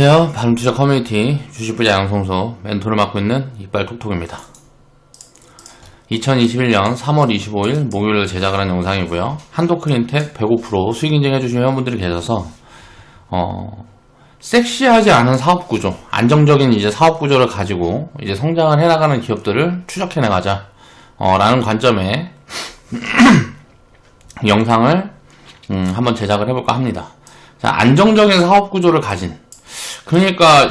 안녕하세요. 바람투자 커뮤니티 주식부자 양성소 멘토를 맡고 있는 이빨 톡톡입니다. 2021년 3월 25일 목요일 제작을 한 영상이고요. 한도크린텍 105% 수익 인증해주신 회원분들이 계셔서 어, 섹시하지 않은 사업 구조, 안정적인 이제 사업 구조를 가지고 이제 성장을 해나가는 기업들을 추적해 나가자 어, 라는 관점에 영상을 음, 한번 제작을 해볼까 합니다. 자, 안정적인 사업 구조를 가진 그러니까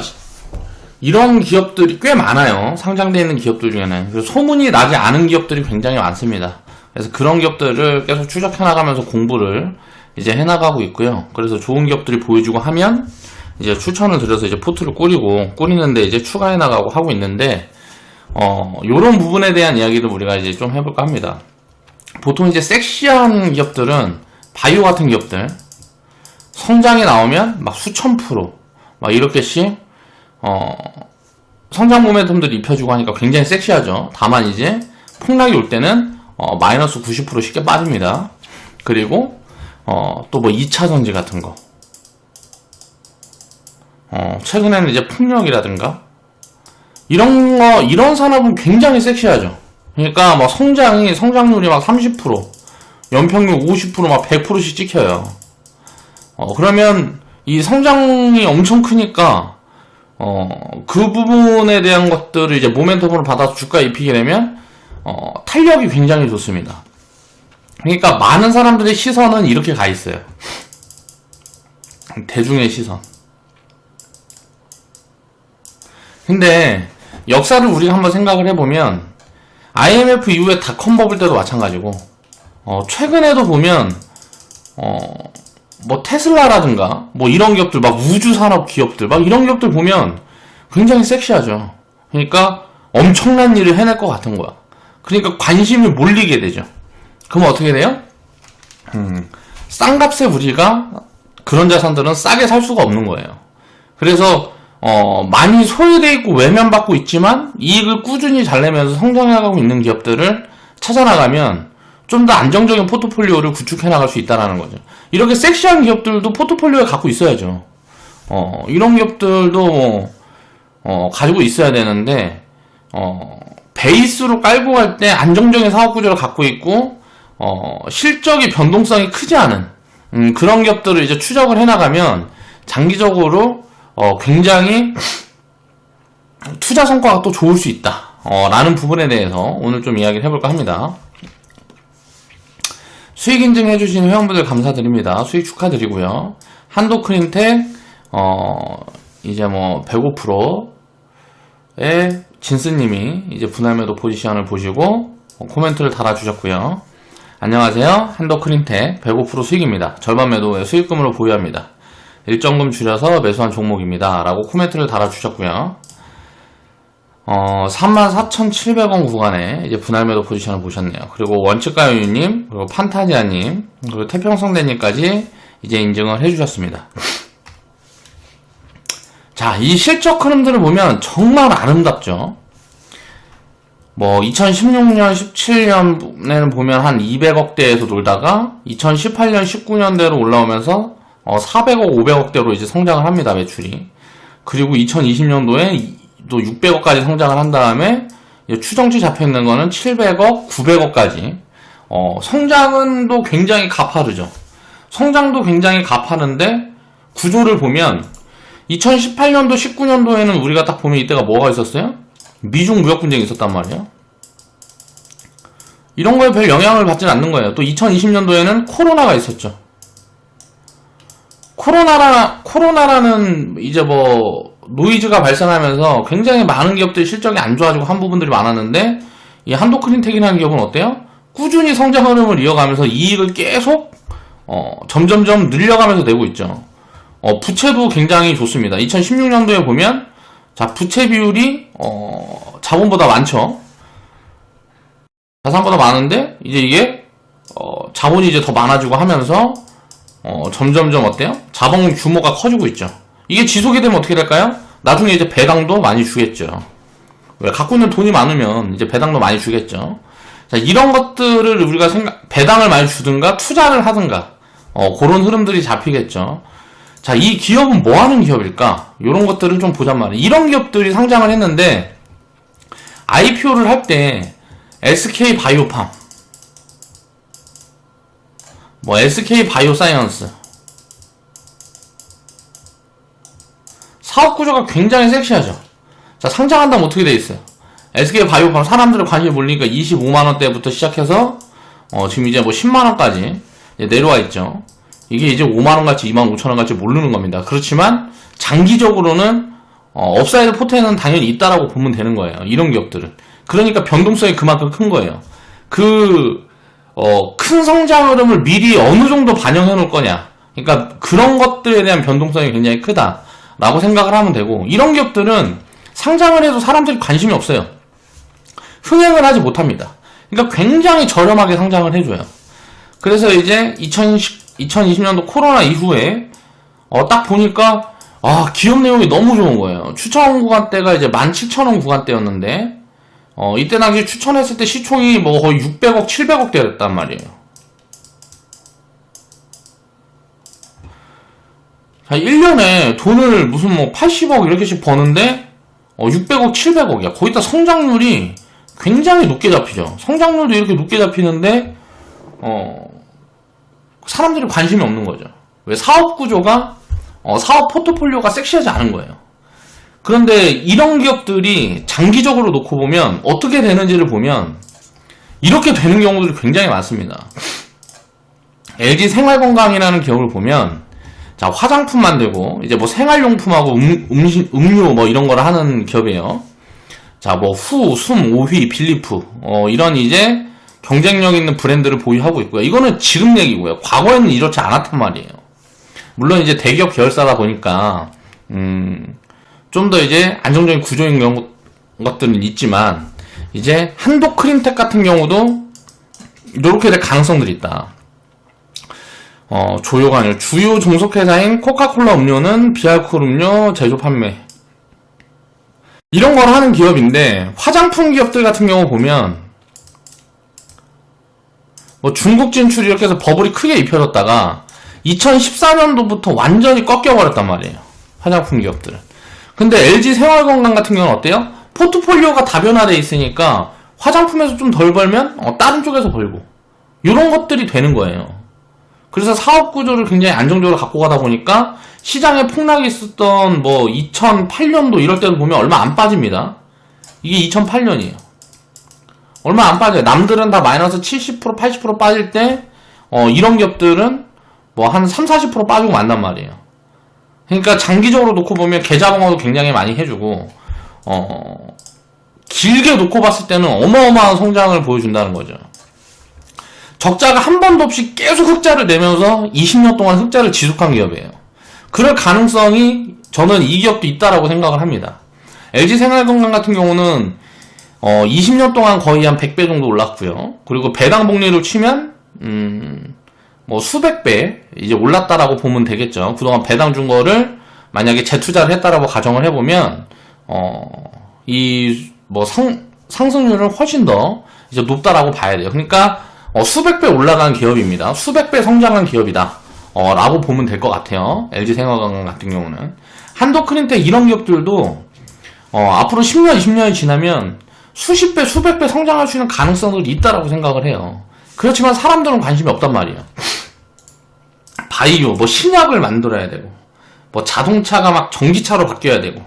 이런 기업들이 꽤 많아요. 상장되어 있는 기업들 중에는. 그래서 소문이 나지 않은 기업들이 굉장히 많습니다. 그래서 그런 기업들을 계속 추적해 나가면서 공부를 이제 해 나가고 있고요. 그래서 좋은 기업들이 보여주고 하면 이제 추천을 드려서 이제 포트를 꾸리고 꾸리는데 이제 추가해 나가고 하고 있는데 어 요런 부분에 대한 이야기도 우리가 이제 좀 해볼까 합니다. 보통 이제 섹시한 기업들은 바이오 같은 기업들 성장이 나오면 막 수천 프로 막 이렇게씩 어 성장 모멘텀들 입혀주고 하니까 굉장히 섹시하죠. 다만 이제 폭락이 올 때는 어 마이너스 90% 쉽게 빠집니다. 그리고 어 또 뭐 2차 전지 같은 거. 어 최근에는 이제 풍력이라든가 이런 거 이런 산업은 굉장히 섹시하죠. 그러니까 뭐 성장이 성장률이 막 30% 연평균 50%막 100%씩 찍혀요. 어 그러면 이 성장이 엄청 크니까 어, 그 부분에 대한 것들을 이제 모멘텀으로 받아서 주가에 입히게 되면 어, 탄력이 굉장히 좋습니다. 그러니까 많은 사람들의 시선은 이렇게 가 있어요. 대중의 시선. 근데 역사를 우리가 한번 생각을 해보면 IMF 이후에 닷컴 버블 때도 마찬가지고 어, 최근에도 보면 어, 뭐 테슬라라든가 뭐 이런 기업들 막 우주 산업 기업들 막 이런 기업들 보면 굉장히 섹시하죠. 그러니까 엄청난 일을 해낼 것 같은 거야. 그러니까 관심이 몰리게 되죠. 그럼 어떻게 돼요? 음, 싼 값에 우리가 그런 자산들은 싸게 살 수가 없는 거예요. 그래서 어, 많이 소외돼 있고 외면받고 있지만 이익을 꾸준히 잘 내면서 성장해가고 있는 기업들을 찾아나가면 좀 더 안정적인 포트폴리오를 구축해 나갈 수 있다라는 거죠. 이렇게 섹시한 기업들도 포트폴리오에 갖고 있어야죠. 어, 이런 기업들도 뭐, 어, 가지고 있어야 되는데, 어, 베이스로 깔고 갈 때 안정적인 사업 구조를 갖고 있고, 어, 실적이 변동성이 크지 않은, 음, 그런 기업들을 이제 추적을 해나가면, 장기적으로, 어, 굉장히, 투자 성과가 또 좋을 수 있다. 어, 라는 부분에 대해서 오늘 좀 이야기를 해볼까 합니다. 수익 인증해주신 회원분들 감사드립니다. 수익 축하드리고요. 한도크린텍, 어, 이제 뭐, 105%의 진스님이 이제 분할매도 포지션을 보시고, 어, 코멘트를 달아주셨고요. 안녕하세요. 한도크린텍 105% 수익입니다. 절반 매도에 수익금으로 보유합니다. 일정금 줄여서 매수한 종목입니다. 라고 코멘트를 달아주셨고요. 어, 34,700원 구간에 이제 분할 매도 포지션을 보셨네요. 그리고 원칙가요유님, 그리고 판타지아님, 그리고 태평성대님까지 이제 인증을 해주셨습니다. 자, 이 실적 흐름들을 보면 정말 아름답죠. 뭐, 2016년, 17년에는 보면 한 200억대에서 놀다가 2018년, 19년대로 올라오면서 어, 400억, 500억대로 이제 성장을 합니다, 매출이. 그리고 2020년도에 또 600억까지 성장을 한 다음에 추정치 잡혀 있는 거는 700억, 900억까지. 어, 성장은 또 굉장히 가파르죠. 성장도 굉장히 가파른데 구조를 보면 2018년도, 19년도에는 우리가 딱 보면 이때가 뭐가 있었어요? 미중 무역 분쟁이 있었단 말이에요. 이런 거에 별 영향을 받지는 않는 거예요. 또 2020년도에는 코로나가 있었죠. 코로나라, 코로나라는 이제 뭐 노이즈가 발생하면서 굉장히 많은 기업들이 실적이 안 좋아지고 한 부분들이 많았는데 이 한도크린텍이라는 기업은 어때요? 꾸준히 성장 흐름을 이어가면서 이익을 계속 어, 점점점 늘려가면서 내고 있죠. 어, 부채도 굉장히 좋습니다. 2016년도에 보면 자 부채 비율이 어, 자본보다 많죠. 자산보다 많은데 이제 이게 어, 자본이 이제 더 많아지고 하면서 어, 점점점 어때요? 자본 규모가 커지고 있죠. 이게 지속이 되면 어떻게 될까요? 나중에 이제 배당도 많이 주겠죠. 왜 갖고 있는 돈이 많으면 이제 배당도 많이 주겠죠. 자, 이런 것들을 우리가 생각, 배당을 많이 주든가 투자를 하든가, 어, 그런 흐름들이 잡히겠죠. 자, 이 기업은 뭐 하는 기업일까? 이런 것들을 좀 보잔 말이에요. 이런 기업들이 상장을 했는데, IPO를 할 때, SK 바이오팜, 뭐, SK 바이오사이언스, 사업 구조가 굉장히 섹시하죠. 자, 상장한다면 어떻게 돼 있어요? SK 바이오팜 사람들의 관심이 몰리니까 25만원대부터 시작해서, 어, 지금 이제 뭐 10만원까지 내려와 있죠. 이게 이제 5만원 같이 2만 5천원 같이 모르는 겁니다. 그렇지만, 장기적으로는, 어, 업사이드 포텐은 당연히 있다라고 보면 되는 거예요. 이런 기업들은. 그러니까 변동성이 그만큼 큰 거예요. 그, 어, 큰 성장 흐름을 미리 어느 정도 반영해 놓을 거냐. 그러니까 그런 것들에 대한 변동성이 굉장히 크다. 라고 생각을 하면 되고, 이런 기업들은 상장을 해도 사람들이 관심이 없어요. 흥행을 하지 못합니다. 그러니까 굉장히 저렴하게 상장을 해줘요. 그래서 이제 2020, 2020년도 코로나 이후에, 어, 딱 보니까, 아, 기업 내용이 너무 좋은 거예요. 추천 구간대가 이제 17,000원 구간대였는데, 어, 이때 당시 추천했을 때 시총이 뭐 거의 600억, 700억 대였단 말이에요. 자, 1년에 돈을 무슨 뭐 80억 이렇게씩 버는데, 어, 600억, 700억이야. 거기다 성장률이 굉장히 높게 잡히죠. 성장률도 이렇게 높게 잡히는데, 어, 사람들이 관심이 없는 거죠. 왜 사업 구조가, 어, 사업 포트폴리오가 섹시하지 않은 거예요. 그런데 이런 기업들이 장기적으로 놓고 보면 어떻게 되는지를 보면 이렇게 되는 경우들이 굉장히 많습니다. LG 생활건강이라는 기업을 보면 자 화장품 만들고 이제 뭐 생활용품하고 음, 음식, 음료 뭐 이런 거를 하는 기업이에요. 자 뭐 후, 숨, 오휘, 빌리프 어, 이런 이제 경쟁력 있는 브랜드를 보유하고 있고요. 이거는 지금 얘기고요. 과거에는 이렇지 않았단 말이에요. 물론 이제 대기업 계열사다 보니까 음, 좀 더 이제 안정적인 구조인 경우, 것들은 있지만 이제 한도 크림텍 같은 경우도 이렇게 될 가능성들이 있다. 어, 조요가 아니라 주요 종속회사인 코카콜라 음료는 비알코올 음료 제조 판매 이런 걸 하는 기업인데 화장품 기업들 같은 경우 보면 뭐 중국 진출 이렇게 해서 버블이 크게 입혀졌다가 2014년도부터 완전히 꺾여버렸단 말이에요. 화장품 기업들은. 근데 LG 생활건강 같은 경우는 어때요? 포트폴리오가 다변화돼 있으니까 화장품에서 좀 덜 벌면 어, 다른 쪽에서 벌고 이런 것들이 되는 거예요. 그래서 사업 구조를 굉장히 안정적으로 갖고 가다 보니까 시장에 폭락이 있었던 뭐 2008년도 이럴 때도 보면 얼마 안 빠집니다. 이게 2008년이에요. 얼마 안 빠져요. 남들은 다 마이너스 70% 80% 빠질 때 어, 이런 기업들은 뭐 한 3, 40% 빠지고 만단 말이에요. 그러니까 장기적으로 놓고 보면 계좌 방어도 굉장히 많이 해주고 어, 길게 놓고 봤을 때는 어마어마한 성장을 보여준다는 거죠. 적자가 한 번도 없이 계속 흑자를 내면서 20년 동안 흑자를 지속한 기업이에요. 그럴 가능성이 저는 이 기업도 있다라고 생각을 합니다. LG 생활건강 같은 경우는 어, 20년 동안 거의 한 100배 정도 올랐고요. 그리고 배당 복리를 치면 음, 뭐 수백 배 이제 올랐다라고 보면 되겠죠. 그동안 배당 준 거를 만약에 재투자를 했다라고 가정을 해보면 어, 이뭐 상승률은 훨씬 더 이제 높다라고 봐야 돼요. 그러니까 어, 수백 배 올라간 기업입니다. 수백 배 성장한 기업이다. 어, 라고 보면 될 것 같아요. LG 생활건강 같은 경우는. 한도크림텍 이런 기업들도 어, 앞으로 10년, 20년이 지나면 수십 배, 수백 배 성장할 수 있는 가능성들이 있다라고 생각을 해요. 그렇지만 사람들은 관심이 없단 말이에요. 바이오, 뭐 신약을 만들어야 되고, 뭐 자동차가 막 전기차로 바뀌어야 되고,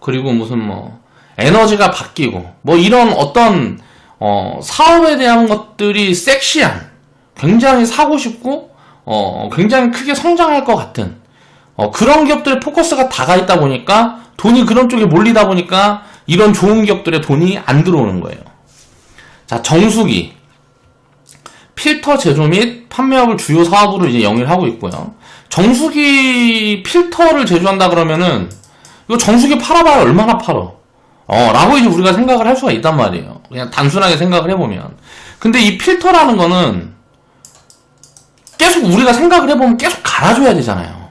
그리고 무슨 뭐 에너지가 바뀌고, 뭐 이런 어떤 어, 사업에 대한 것들이 섹시한, 굉장히 사고 싶고, 어, 굉장히 크게 성장할 것 같은, 어, 그런 기업들의 포커스가 다가 있다 보니까, 돈이 그런 쪽에 몰리다 보니까, 이런 좋은 기업들의 돈이 안 들어오는 거예요. 자, 정수기. 필터 제조 및 판매업을 주요 사업으로 이제 영위를 하고 있고요. 정수기 필터를 제조한다 그러면은, 이거 정수기 팔아봐야 얼마나 팔어? 어, 라고 이제 우리가 생각을 할 수가 있단 말이에요. 그냥 단순하게 생각을 해보면. 근데 이 필터라는 거는 계속 우리가 생각을 해보면 계속 갈아줘야 되잖아요.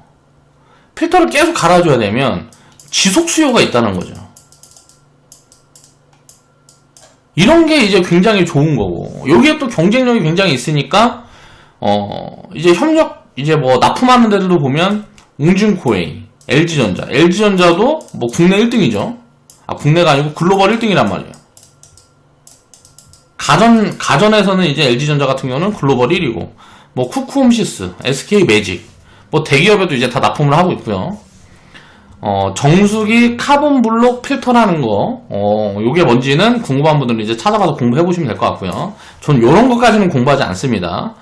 필터를 계속 갈아줘야 되면 지속 수요가 있다는 거죠. 이런 게 이제 굉장히 좋은 거고, 여기에 또 경쟁력이 굉장히 있으니까, 어, 이제 협력, 이제 뭐 납품하는 데들도 보면, 웅진코웨이, LG전자. LG전자도 뭐 국내 1등이죠. 아, 국내가 아니고 글로벌 1등이란 말이에요. 가전, 가전에서는 이제 LG전자 같은 경우는 글로벌 1위고, 뭐 쿠쿠홈시스, SK 매직, 뭐 대기업에도 이제 다 납품을 하고 있고요. 어, 정수기 카본 블록 필터라는 거, 어, 요게 뭔지는 궁금한 분들은 이제 찾아봐서 공부해 보시면 될 것 같고요. 전 요런 것까지는 공부하지 않습니다.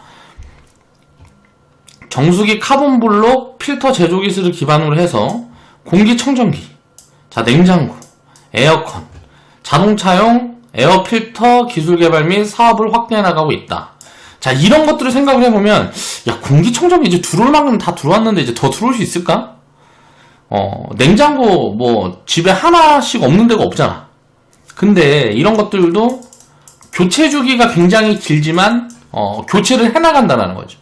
정수기 카본 블록 필터 제조 기술을 기반으로 해서 공기청정기, 자, 냉장고, 에어컨, 자동차용 에어 필터 기술 개발 및 사업을 확대해 나가고 있다. 자, 이런 것들을 생각을 해보면, 야, 공기청정기 이제 들어올 만큼 다 들어왔는데 이제 더 들어올 수 있을까? 어, 냉장고 뭐 집에 하나씩 없는 데가 없잖아. 근데 이런 것들도 교체 주기가 굉장히 길지만 어, 교체를 해 나간다는 거죠.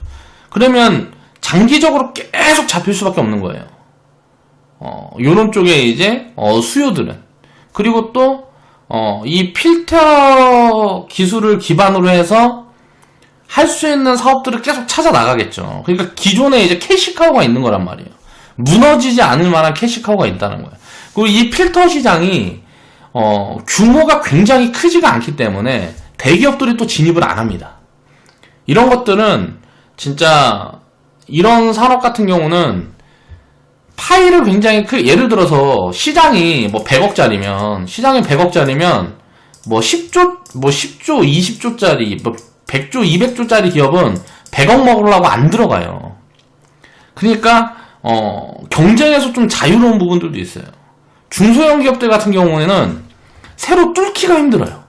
그러면 장기적으로 계속 잡힐 수밖에 없는 거예요. 어, 요런 쪽에 이제 어, 수요들은 그리고 또 어, 이 필터 기술을 기반으로 해서 할 수 있는 사업들을 계속 찾아 나가겠죠. 그러니까 기존에 이제 캐시카우가 있는 거란 말이에요. 무너지지 않을 만한 캐시카우가 있다는 거예요. 그리고 이 필터 시장이 어, 규모가 굉장히 크지가 않기 때문에 대기업들이 또 진입을 안 합니다. 이런 것들은 진짜 이런 산업 같은 경우는 파일을 굉장히 크 예를 들어서 시장이 뭐 100억짜리면 시장이 100억짜리면 뭐 10조 뭐 10조 20조짜리 뭐 100조 200조짜리 기업은 100억 먹으려고 안 들어가요. 그러니까 어, 경쟁에서 좀 자유로운 부분들도 있어요. 중소형 기업들 같은 경우에는 새로 뚫기가 힘들어요.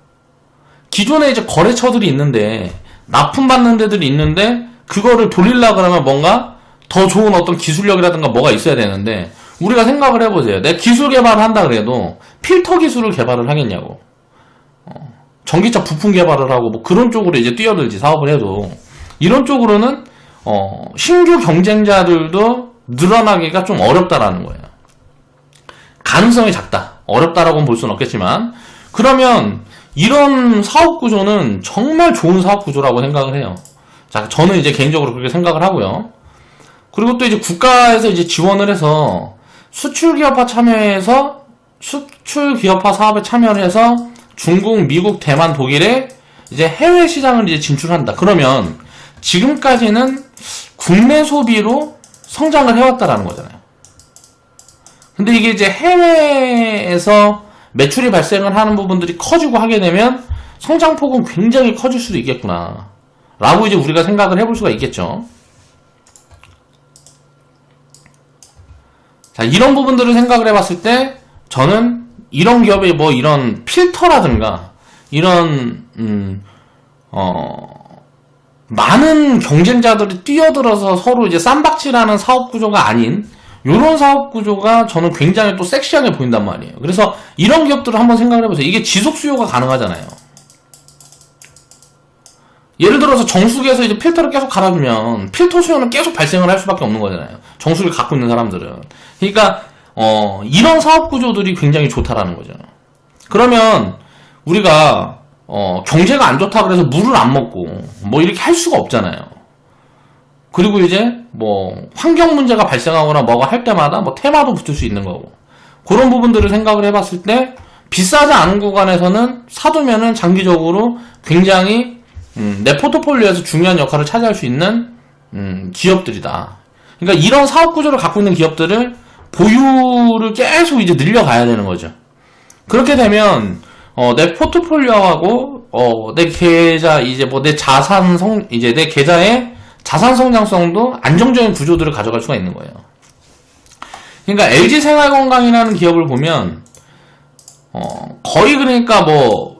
기존에 이제 거래처들이 있는데 납품 받는 데들이 있는데 그거를 돌리려 그러면 뭔가 더 좋은 어떤 기술력이라든가 뭐가 있어야 되는데 우리가 생각을 해보세요. 내 기술 개발을 한다 그래도 필터 기술을 개발을 하겠냐고. 어, 전기차 부품 개발을 하고 뭐 그런 쪽으로 이제 뛰어들지 사업을 해도 이런 쪽으로는 어, 신규 경쟁자들도 늘어나기가 좀 어렵다라는 거예요. 가능성이 작다. 어렵다라고는 볼 수는 없겠지만 그러면 이런 사업 구조는 정말 좋은 사업 구조라고 생각을 해요. 자, 저는 이제 개인적으로 그렇게 생각을 하고요. 그리고 또 이제 국가에서 이제 지원을 해서 수출 기업화 참여해서 수출 기업화 사업에 참여를 해서 중국, 미국, 대만, 독일에 이제 해외 시장을 이제 진출한다. 그러면 지금까지는 국내 소비로 성장을 해왔다라는 거잖아요. 근데 이게 이제 해외에서 매출이 발생을 하는 부분들이 커지고 하게 되면 성장폭은 굉장히 커질 수도 있겠구나. 라고 이제 우리가 생각을 해볼 수가 있겠죠. 자, 이런 부분들을 생각을 해봤을 때, 저는 이런 기업의 뭐 이런 필터라든가, 이런, 음, 어, 많은 경쟁자들이 뛰어들어서 서로 이제 쌈박질하는 사업 구조가 아닌, 요런 사업 구조가 저는 굉장히 또 섹시하게 보인단 말이에요. 그래서 이런 기업들을 한번 생각을 해보세요. 이게 지속 수요가 가능하잖아요. 예를 들어서 정수기에서 이제 필터를 계속 갈아주면 필터 수요는 계속 발생을 할 수밖에 없는 거잖아요. 정수기를 갖고 있는 사람들은. 그러니까 어, 이런 사업 구조들이 굉장히 좋다라는 거죠. 그러면 우리가 어, 경제가 안 좋다 그래서 물을 안 먹고 뭐 이렇게 할 수가 없잖아요. 그리고 이제 뭐 환경 문제가 발생하거나 뭐가 할 때마다 뭐 테마도 붙을 수 있는 거고 그런 부분들을 생각을 해봤을 때 비싸지 않은 구간에서는 사두면은 장기적으로 굉장히 음, 내 포트폴리오에서 중요한 역할을 차지할 수 있는 음, 기업들이다. 그러니까 이런 사업 구조를 갖고 있는 기업들을 보유를 계속 이제 늘려가야 되는 거죠. 그렇게 되면 어, 내 포트폴리오하고 어, 내 계좌 이제 뭐 내 자산 성 이제 내 계좌의 자산 성장성도 안정적인 구조들을 가져갈 수가 있는 거예요. 그러니까 LG 생활건강이라는 기업을 보면 어, 거의 그러니까 뭐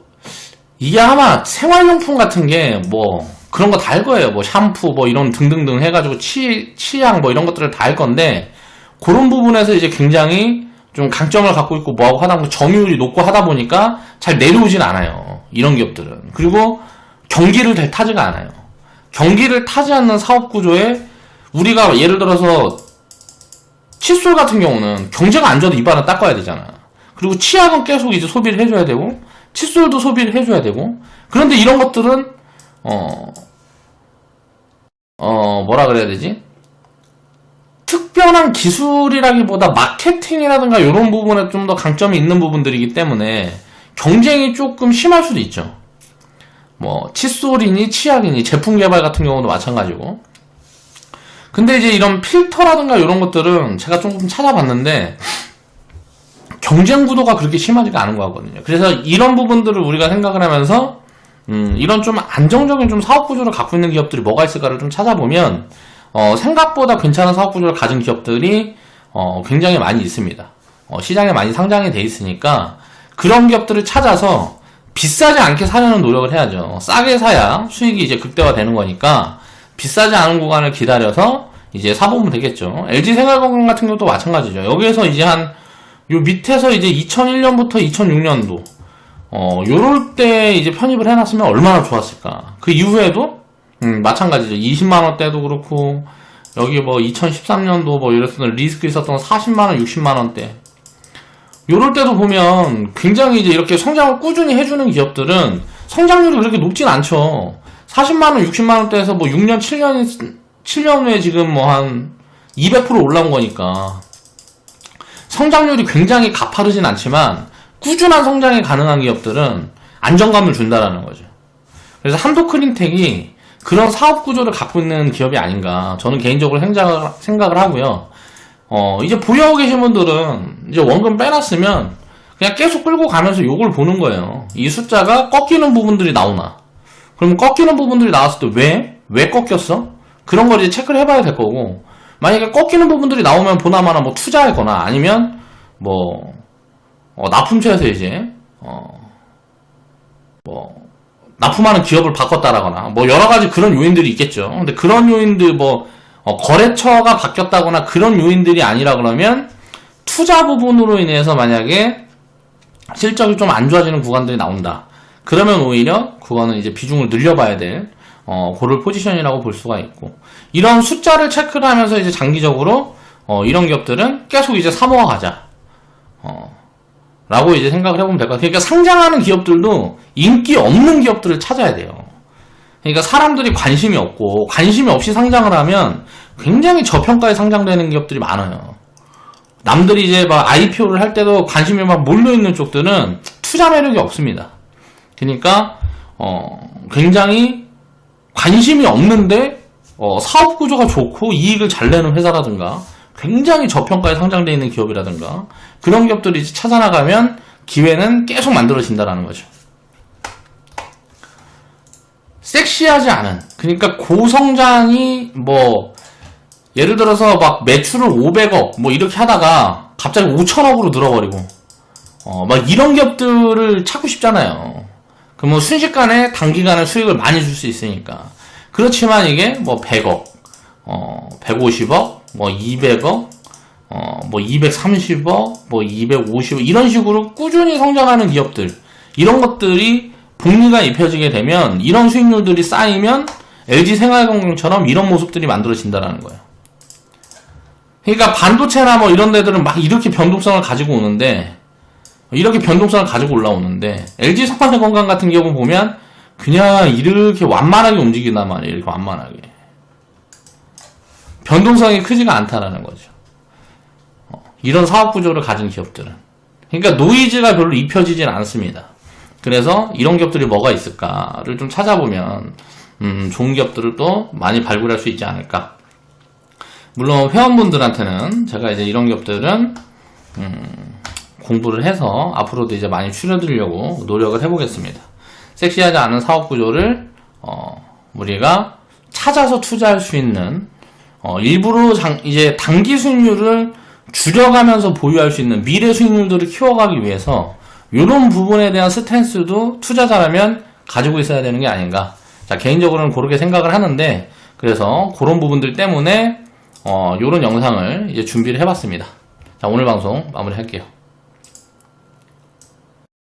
이게 아마 생활용품 같은 게 뭐 그런 거 다 할 거예요. 뭐 샴푸 뭐 이런 등등등 해가지고 치 치약 뭐 이런 것들을 다 할 건데 그런 부분에서 이제 굉장히 좀 강점을 갖고 있고 뭐하고 하다 보면 점유율이 높고 하다 보니까 잘 내려오진 않아요. 이런 기업들은 그리고 경기를 잘 타지가 않아요. 경기를 타지 않는 사업 구조에 우리가 예를 들어서 칫솔 같은 경우는 경제가 안 좋아도 입안을 닦아야 되잖아. 그리고 치약은 계속 이제 소비를 해줘야 되고 칫솔도 소비를 해줘야 되고 그런데 이런 것들은 어, 어 뭐라 그래야 되지? 특별한 기술이라기보다 마케팅이라든가 이런 부분에 좀 더 강점이 있는 부분들이기 때문에 경쟁이 조금 심할 수도 있죠. 뭐 칫솔이니 치약이니 제품 개발 같은 경우도 마찬가지고. 근데 이제 이런 필터라든가 이런 것들은 제가 조금 찾아봤는데 경쟁 구도가 그렇게 심하지가 않은 것 같거든요. 그래서 이런 부분들을 우리가 생각을 하면서 음, 이런 좀 안정적인 좀 사업 구조를 갖고 있는 기업들이 뭐가 있을까를 좀 찾아보면 어, 생각보다 괜찮은 사업 구조를 가진 기업들이 어, 굉장히 많이 있습니다. 어, 시장에 많이 상장이 돼 있으니까 그런 기업들을 찾아서 비싸지 않게 사려는 노력을 해야죠. 싸게 사야 수익이 이제 극대화되는 거니까 비싸지 않은 구간을 기다려서 이제 사보면 되겠죠. LG 생활건강 같은 경우도 마찬가지죠. 여기에서 이제 한 요 밑에서 이제 2001년부터 2006년도 어 요럴 때 이제 편입을 해놨으면 얼마나 좋았을까. 그 이후에도 음, 마찬가지죠. 20만 원대도 그렇고 여기 뭐 2013년도 뭐 이랬을 때 리스크 있었던 40만 원, 60만 원 대. 요럴 때도 보면 굉장히 이제 이렇게 성장을 꾸준히 해주는 기업들은 성장률이 그렇게 높진 않죠. 40만 원, 60만 원 대에서 뭐 6년, 7년, 7년 후에 지금 뭐 한 200% 올라온 거니까. 성장률이 굉장히 가파르진 않지만 꾸준한 성장이 가능한 기업들은 안정감을 준다라는 거죠. 그래서 한도크린텍이 그런 사업 구조를 갖고 있는 기업이 아닌가 저는 개인적으로 생각을, 생각을 하고요. 어, 이제 보유하고 계신 분들은 이제 원금 빼놨으면 그냥 계속 끌고 가면서 요걸 보는 거예요. 이 숫자가 꺾이는 부분들이 나오나. 그러면 꺾이는 부분들이 나왔을 때 왜? 왜 꺾였어? 그런 걸 이제 체크를 해봐야 될 거고 만약에 꺾이는 부분들이 나오면 보나마나 뭐 투자하거나 아니면 뭐 어, 납품처에서 이제 어, 뭐 납품하는 기업을 바꿨다라거나 뭐 여러 가지 그런 요인들이 있겠죠. 근데 그런 요인들 뭐 어, 거래처가 바뀌었다거나 그런 요인들이 아니라 그러면 투자 부분으로 인해서 만약에 실적이 좀 안 좋아지는 구간들이 나온다. 그러면 오히려 그거는 이제 비중을 늘려봐야 될 어, 고를 포지션이라고 볼 수가 있고 이런 숫자를 체크를 하면서 이제 장기적으로 어, 이런 기업들은 계속 이제 사모아 가자. 어, 라고 이제 생각을 해보면 될 것 같아요. 그러니까 상장하는 기업들도 인기 없는 기업들을 찾아야 돼요. 그러니까 사람들이 관심이 없고 관심이 없이 상장을 하면 굉장히 저평가에 상장되는 기업들이 많아요. 남들이 이제 막 IPO를 할 때도 관심이 막 몰려있는 쪽들은 투자 매력이 없습니다. 그러니까 어, 굉장히 관심이 없는데 어, 사업 구조가 좋고 이익을 잘 내는 회사라든가 굉장히 저평가에 상장되어 있는 기업이라든가 그런 기업들이 찾아나가면 기회는 계속 만들어진다라는 거죠. 섹시하지 않은 그러니까 고성장이 뭐 예를 들어서 막 매출을 500억 뭐 이렇게 하다가 갑자기 5천억으로 늘어버리고 어 막 이런 기업들을 찾고 싶잖아요. 그러면 순식간에 단기간에 수익을 많이 줄 수 있으니까 그렇지만 이게 뭐 100억 어 150억 뭐 200억 어 뭐 230억 뭐 250억 이런 식으로 꾸준히 성장하는 기업들 이런 것들이 복리가 입혀지게 되면 이런 수익률들이 쌓이면 LG 생활건강처럼 이런 모습들이 만들어진다라는 거예요. 그러니까 반도체나 뭐 이런 데들은 막 이렇게 변동성을 가지고 오는데 이렇게 변동성을 가지고 올라오는데 LG 생활건강 같은 경우 보면 그냥 이렇게 완만하게 움직이단 말이에요. 이렇게 완만하게. 변동성이 크지가 않다라는 거죠. 어, 이런 사업 구조를 가진 기업들은. 그러니까 노이즈가 별로 입혀지진 않습니다. 그래서 이런 기업들이 뭐가 있을까를 좀 찾아보면 음, 좋은 기업들을 또 많이 발굴할 수 있지 않을까. 물론 회원분들한테는 제가 이제 이런 기업들은 음, 공부를 해서 앞으로도 이제 많이 추려드리려고 노력을 해보겠습니다. 섹시하지 않은 사업 구조를 어, 우리가 찾아서 투자할 수 있는 어, 일부러 장, 이제 단기 수익률을 줄여가면서 보유할 수 있는 미래 수익률들을 키워가기 위해서 이런 부분에 대한 스탠스도 투자자라면 가지고 있어야 되는 게 아닌가. 자, 개인적으로는 그렇게 생각을 하는데, 그래서 그런 부분들 때문에, 어, 요런 영상을 이제 준비를 해봤습니다. 자, 오늘 방송 마무리 할게요.